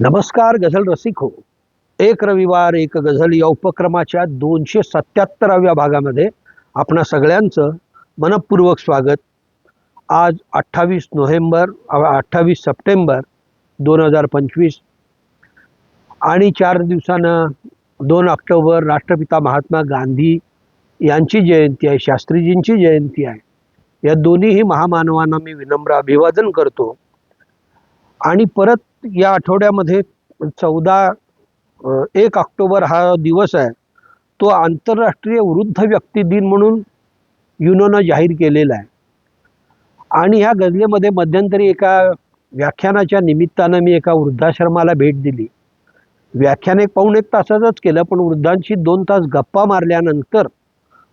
नमस्कार गझल रसिक हो. एक रविवार एक गझल या उपक्रमाच्या दोनशे सत्याहत्तराव्या भागामध्ये आपणा सगळ्यांचं मनपूर्वक स्वागत. आज अठ्ठावीस नोव्हेंबर अठ्ठावीस सप्टेंबर दोन हजार पंचवीस आणि चार दिवसानं दोन ऑक्टोबर राष्ट्रपिता महात्मा गांधी यांची जयंती आहे शास्त्रीजींची जयंती आहे. या दोन्हीही महामानवांना मी विनम्र अभिवादन करतो. आणि परत या आठवड्यामध्ये चौदा एक ऑक्टोबर हा दिवस आहे. तो आंतरराष्ट्रीय वृद्ध व्यक्ती दिन म्हणून युनोनं जाहीर केलेला आहे. आणि ह्या गजलेमध्ये मध्यंतरी एका व्याख्यानाच्या निमित्तानं मी एका वृद्धाश्रमाला भेट दिली. व्याख्यान एक पाऊण एक तासाचंच केलं पण वृद्धांशी दोन तास गप्पा मारल्यानंतर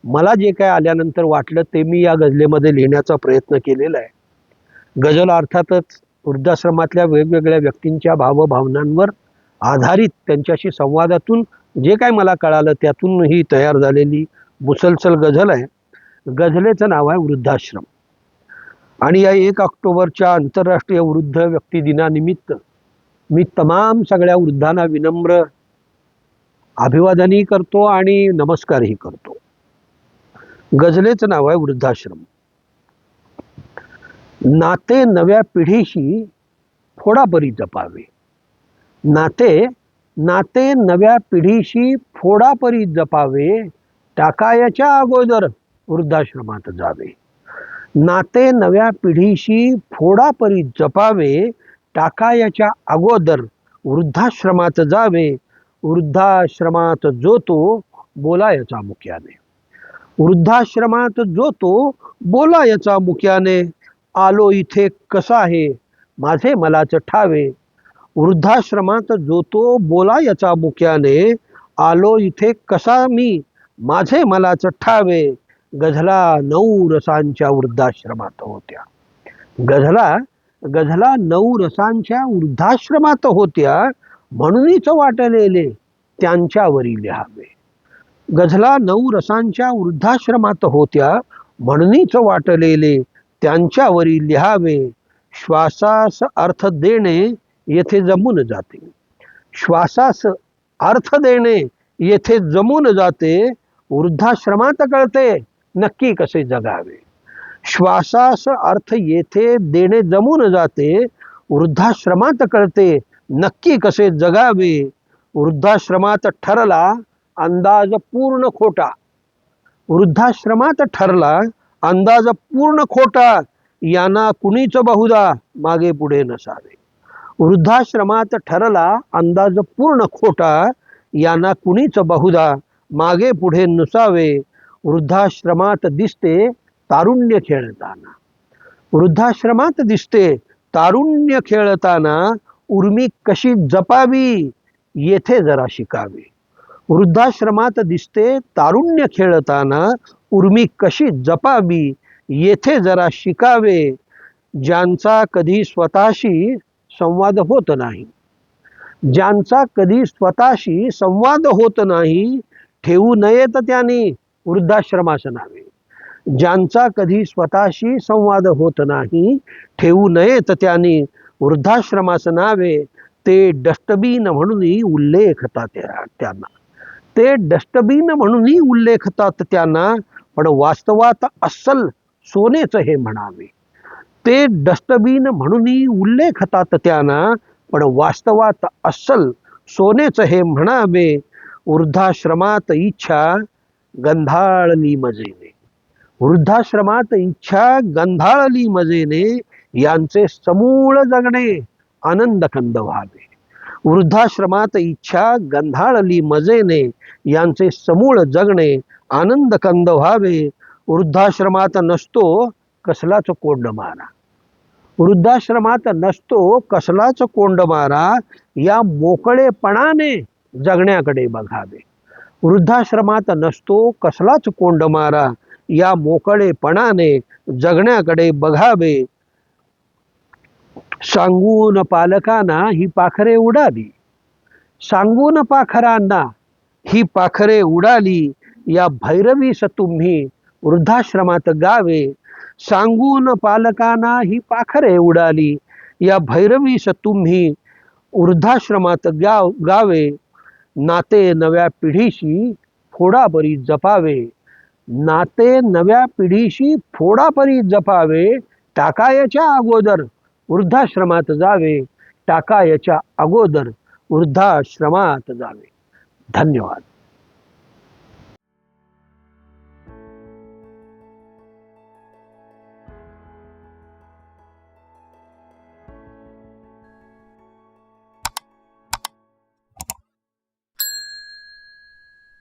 मला जे काय आल्यानंतर वाटलं ते मी या गझलेमध्ये लिहिण्याचा प्रयत्न केलेला आहे. गझल अर्थातच वृद्धाश्रमातल्या वेगवेगळ्या व्यक्तींच्या भावभावनांवर आधारित त्यांच्याशी संवादातून जे काय मला कळालं त्यातून ही तयार झालेली मुसलसल गझल आहे. गझलेचं नाव आहे वृद्धाश्रम. आणि या एक ऑक्टोबरच्या आंतरराष्ट्रीय वृद्ध व्यक्ती दिनानिमित्त मी तमाम सगळ्या वृद्धांना विनम्र अभिवादनही करतो आणि नमस्कारही करतो. गझलेचं नाव आहे वृद्धाश्रम. नाते नव्या पिढीशी फोडापरी जपावे. नाते नाते नव्या पिढीशी फोडापरी जपावे टाकायाच्या अगोदर वृद्धाश्रमात जावे. नाते नव्या पिढीशी फोडापरी जपावे टाकायाच्या अगोदर वृद्धाश्रमात जावे. वृद्धाश्रमात जो तो बोलायचा मुख्याने. वृद्धाश्रमात जो तो बोलायचा मुख्याने. आलो इथे कसा आहे? माझे मलाच ठावे. वृद्धाश्रमात जो तो बोलायचा मुख्याने आलो इथे कसा मी? माझे मलाच ठावे. गझला नऊ रसांच्या वृद्धाश्रमात होत्या. गझला गझला नऊ रसांच्या वृद्धाश्रमात होत्या म्हणूनच वाटलेले त्यांच्यावरी लिहावे. गझला नऊ रसांच्या वृद्धाश्रमात होत्या म्हणूनच वाटलेले त्यांच्यावरी लिहावे. श्वासास अर्थ देणे येथे जमून जाते. श्वासास अर्थ देणे येथे जमून जाते. वृद्धाश्रमात कळते नक्की कसे जगावे. श्वासास अर्थ येथे देणे जमून जाते. वृद्धाश्रमात कळते नक्की कसे जगावे. वृद्धाश्रमात ठरला अंदाज पूर्ण खोटा. वृद्धाश्रमात ठरला अंदाज पूर्ण खोटा यांना कुणीच बहुधा मागे पुढे नसावे. वृद्धाश्रमात ठरला अंदाज पूर्ण खोटा यांना कुणीच बहुधा मागे पुढे नसावे. वृद्धाश्रमात दिसते तारुण्य खेळताना. वृद्धाश्रमात दिसते तारुण्य खेळताना उर्मी कशी जपावी येथे जरा शिकावे. वृद्धाश्रमात दिसते तारुण्य खेळताना उर्मी कशी जपावी येथे जरा शिकावे ज्यांचा कधी स्वतःशी संवाद होत नाही. ज्यांचा कधी स्वतःशी संवाद होत नाही ठेवू नयेत त्यांनी वृद्धाश्रमासनावे. ज्यांचा कधी स्वतःशी संवाद होत नाही ठेवू नयेत त्यांनी वृद्धाश्रमासनावे ते डस्टबिन म्हणूनही उल्लेखतात त्यांना. ते डस्टबिन म्हणूनही उल्लेखतात त्यांना पण वास्तवात अस्सल सोनेच हे म्हणावे. ते डस्टबिन म्हणूनही उल्लेखतात त्यांना पण वास्तवात अस्सल सोनेच हे म्हणावे. वृद्धाश्रमात इच्छा गंधाळली मजेने. वृद्धाश्रमात इच्छा गंधाळली मजेने यांचे समूळ जगणे आनंदकंद व्हावे. वृद्धाश्रमात इच्छा गंधाळली मजेने यांचे समूळ जगणे आनंद कंद व्हावे. वृद्धाश्रमात नसतो कसलाच कोंडमारा. वृद्धाश्रमात नसतो कसलाच कोंडमारा या मोकळेपणाने जगण्याकडे बघावे. वृद्धाश्रमात नसतो कसलाच कोंडमारा या मोकळेपणाने जगण्याकडे बघावे. सांगून पालकांना ही पाखरे उडाली. सांगून पाखरांना ही पाखरे उडाली. या भैरवीस तुम्ही वृद्धाश्रमात गावे. सांगून पालकांना ही पाखरे उडाली. या भैरवीस तुम्ही वृद्धाश्रमात गाव गावे. नाते नव्या पिढीशी फोडापरी जपावे. नाते नव्या पिढीशी फोडापरी जपावे. टाकायच्या अगोदर वृद्धाश्रमात जावे टाका याच्या अगोदर वृद्धाश्रमात जावे. धन्यवाद.